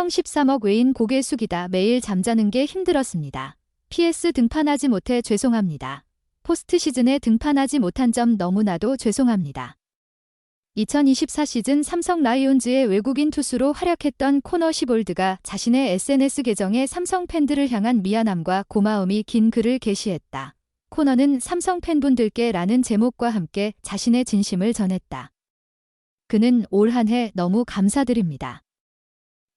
삼성 13억 외인 고개 숙이다 매일 잠자는 게 힘들었습니다. PS 등판하지 못해 죄송합니다. 포스트 시즌에 등판하지 못한 점 너무나도 죄송합니다. 2024 시즌 삼성 라이온즈의 외국인 투수로 활약했던 코너 시볼드가 자신의 SNS 계정에 삼성 팬들을 향한 미안함과 고마움이 긴 글을 게시했다. 코너는 삼성 팬분들께 라는 제목과 함께 자신의 진심을 전했다. 그는 올 한 해 너무 감사드립니다.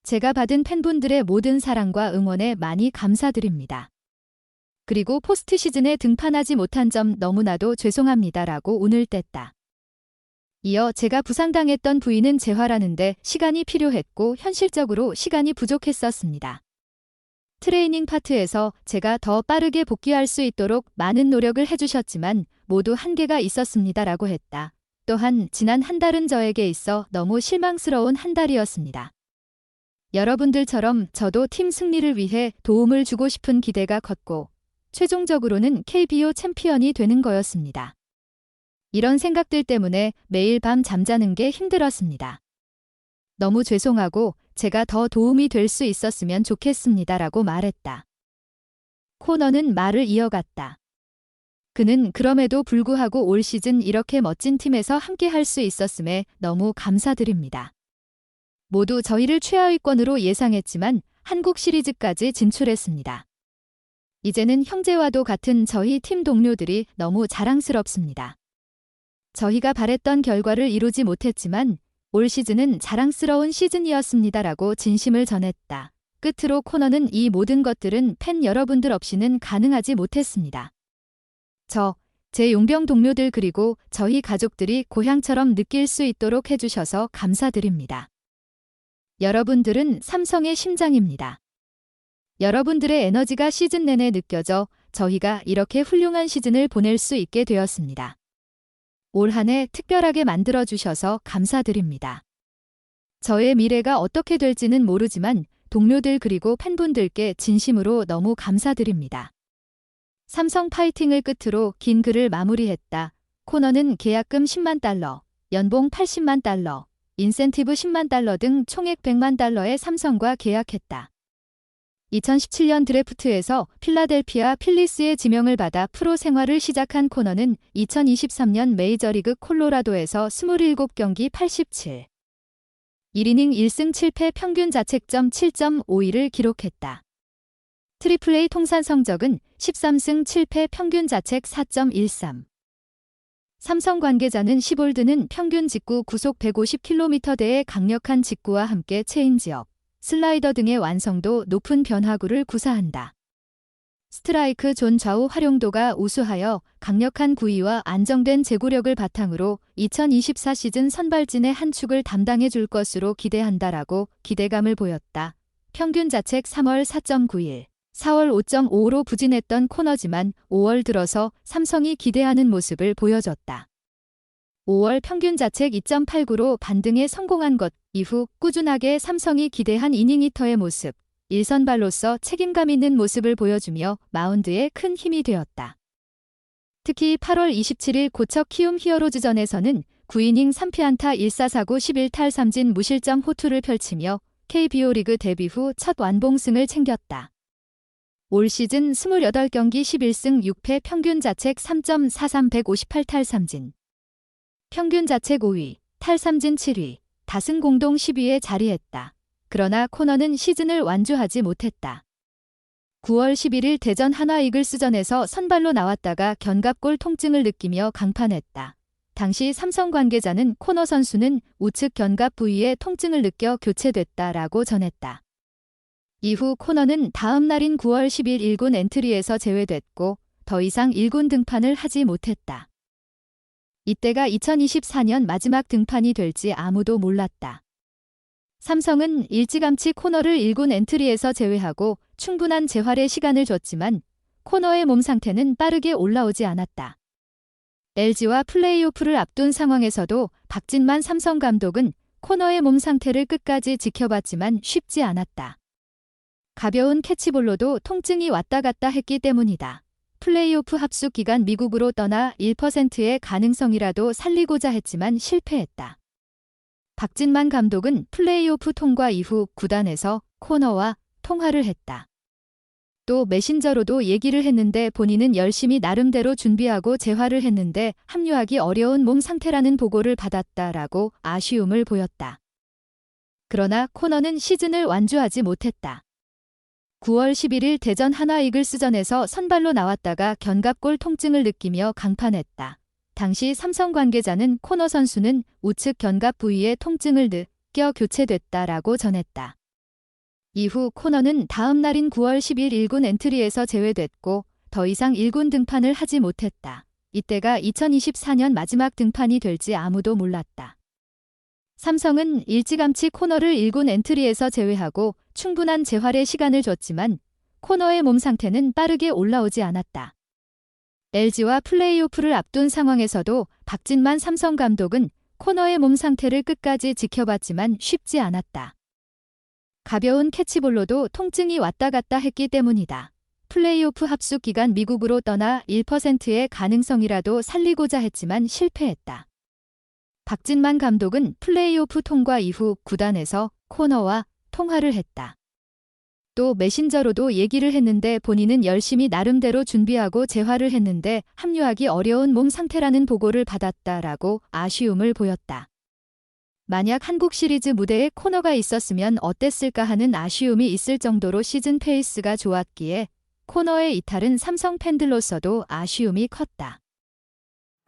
제가 받은 팬분들의 모든 사랑과 응원에 많이 감사드립니다. 그리고 포스트 시즌에 등판하지 못한 점 너무나도 죄송합니다라고 운을 뗐다. 이어 제가 부상당했던 부위는 재활하는데 시간이 필요했고 현실적으로 시간이 부족했었습니다. 트레이닝 파트에서 제가 더 빠르게 복귀할 수 있도록 많은 노력을 해주셨지만 모두 한계가 있었습니다라고 했다. 또한 지난 한 달은 저에게 있어 너무 실망스러운 한 달이었습니다. 여러분들처럼 저도 팀 승리를 위해 도움을 주고 싶은 기대가 컸고 최종적으로는 KBO 챔피언이 되는 거였습니다. 이런 생각들 때문에 매일 밤 잠자는 게 힘들었습니다. 너무 죄송하고 제가 더 도움이 될 수 있었으면 좋겠습니다라고 말했다. 코너는 말을 이어갔다. 그는 그럼에도 불구하고 올 시즌 이렇게 멋진 팀에서 함께 할 수 있었음에 너무 감사드립니다. 모두 저희를 최하위권으로 예상했지만 한국 시리즈까지 진출했습니다. 이제는 형제와도 같은 저희 팀 동료들이 너무 자랑스럽습니다. 저희가 바랬던 결과를 이루지 못했지만 올 시즌은 자랑스러운 시즌이었습니다라고 진심을 전했다. 끝으로 코너는 이 모든 것들은 팬 여러분들 없이는 가능하지 못했습니다. 저, 제 용병 동료들 그리고 저희 가족들이 고향처럼 느낄 수 있도록 해주셔서 감사드립니다. 여러분들은 삼성의 심장입니다. 여러분들의 에너지가 시즌 내내 느껴져 저희가 이렇게 훌륭한 시즌을 보낼 수 있게 되었습니다. 올 한 해 특별하게 만들어주셔서 감사드립니다. 저의 미래가 어떻게 될지는 모르지만 동료들 그리고 팬분들께 진심으로 너무 감사드립니다. 삼성 파이팅을 끝으로 긴 글을 마무리했다. 코너는 계약금 10만 달러, 연봉 80만 달러, 인센티브 10만 달러 등 총액 100만 달러의 삼성과 계약했다. 2017년 드래프트에서 필라델피아 필리스의 지명을 받아 프로 생활을 시작한 코너는 2023년 메이저리그 콜로라도에서 27경기 87. 1이닝 1승 7패 평균 자책점 7.52를 기록했다. 트리플 A 통산 성적은 13승 7패 평균 자책 4.13. 삼성 관계자는 시볼드는 평균 직구 구속 150km대의 강력한 직구와 함께 체인지업, 슬라이더 등의 완성도 높은 변화구를 구사한다. 스트라이크 존 좌우 활용도가 우수하여 강력한 구위와 안정된 제구력을 바탕으로 2024 시즌 선발진의 한 축을 담당해 줄 것으로 기대한다라고 기대감을 보였다. 평균 자책 3월 4.91, 4월 5.55로 부진했던 코너지만 5월 들어서 삼성이 기대하는 모습을 보여줬다. 5월 평균 자책 2.89로 반등에 성공한 것 이후 꾸준하게 삼성이 기대한 이닝히터의 모습, 일선발로서 책임감 있는 모습을 보여주며 마운드에 큰 힘이 되었다. 특히 8월 27일 고척 키움 히어로즈전에서는 9이닝 3피안타 1사사구 11탈 3진 무실점 호투를 펼치며 KBO 리그 데뷔 후 첫 완봉승을 챙겼다. 올 시즌 28경기 11승 6패 평균 자책 3.43 158탈 3진 평균 자책 5위, 탈삼진 7위, 다승 공동 10위에 자리했다. 그러나 코너는 시즌을 완주하지 못했다. 9월 11일 대전 하나 이글스전에서 선발로 나왔다가 견갑골 통증을 느끼며 강판했다. 당시 삼성 관계자는 코너 선수는 우측 견갑 부위에 통증을 느껴 교체됐다라고 전했다. 이후 코너는 다음 날인 9월 10일 1군 엔트리에서 제외됐고 더 이상 1군 등판을 하지 못했다. 이때가 2024년 마지막 등판이 될지 아무도 몰랐다. 삼성은 일찌감치 코너를 1군 엔트리에서 제외하고 충분한 재활의 시간을 줬지만 코너의 몸 상태는 빠르게 올라오지 않았다. LG와 플레이오프를 앞둔 상황에서도 박진만 삼성 감독은 코너의 몸 상태를 끝까지 지켜봤지만 쉽지 않았다. 가벼운 캐치볼로도 통증이 왔다 갔다 했기 때문이다. 플레이오프 합숙 기간 미국으로 떠나 1%의 가능성이라도 살리고자 했지만 실패했다. 박진만 감독은 플레이오프 통과 이후 구단에서 코너와 통화를 했다. 또 메신저로도 얘기를 했는데 본인은 열심히 나름대로 준비하고 재활을 했는데 합류하기 어려운 몸 상태라는 보고를 받았다라고 아쉬움을 보였다. 그러나 코너는 시즌을 완주하지 못했다. 9월 11일 대전 하나 이글스전에서 선발로 나왔다가 견갑골 통증을 느끼며 강판했다. 당시 삼성 관계자는 코너 선수는 우측 견갑 부위에 통증을 느껴 교체됐다라고 전했다. 이후 코너는 다음 날인 9월 10일 1군 엔트리에서 제외됐고 더 이상 1군 등판을 하지 못했다. 이때가 2024년 마지막 등판이 될지 아무도 몰랐다. 삼성은 일찌감치 코너를 1군 엔트리에서 제외하고 충분한 재활의 시간을 줬지만 코너의 몸 상태는 빠르게 올라오지 않았다. LG와 플레이오프를 앞둔 상황에서도 박진만 삼성 감독은 코너의 몸 상태를 끝까지 지켜봤지만 쉽지 않았다. 가벼운 캐치볼로도 통증이 왔다 갔다 했기 때문이다. 플레이오프 합숙 기간 미국으로 떠나 1%의 가능성이라도 살리고자 했지만 실패했다. 박진만 감독은 플레이오프 통과 이후 구단에서 코너와 통화를 했다. 또 메신저로도 얘기를 했는데 본인은 열심히 나름대로 준비하고 재활을 했는데 합류하기 어려운 몸 상태라는 보고를 받았다라고 아쉬움을 보였다. 만약 한국 시리즈 무대에 코너가 있었으면 어땠을까 하는 아쉬움이 있을 정도로 시즌 페이스가 좋았기에 코너의 이탈은 삼성 팬들로서도 아쉬움이 컸다.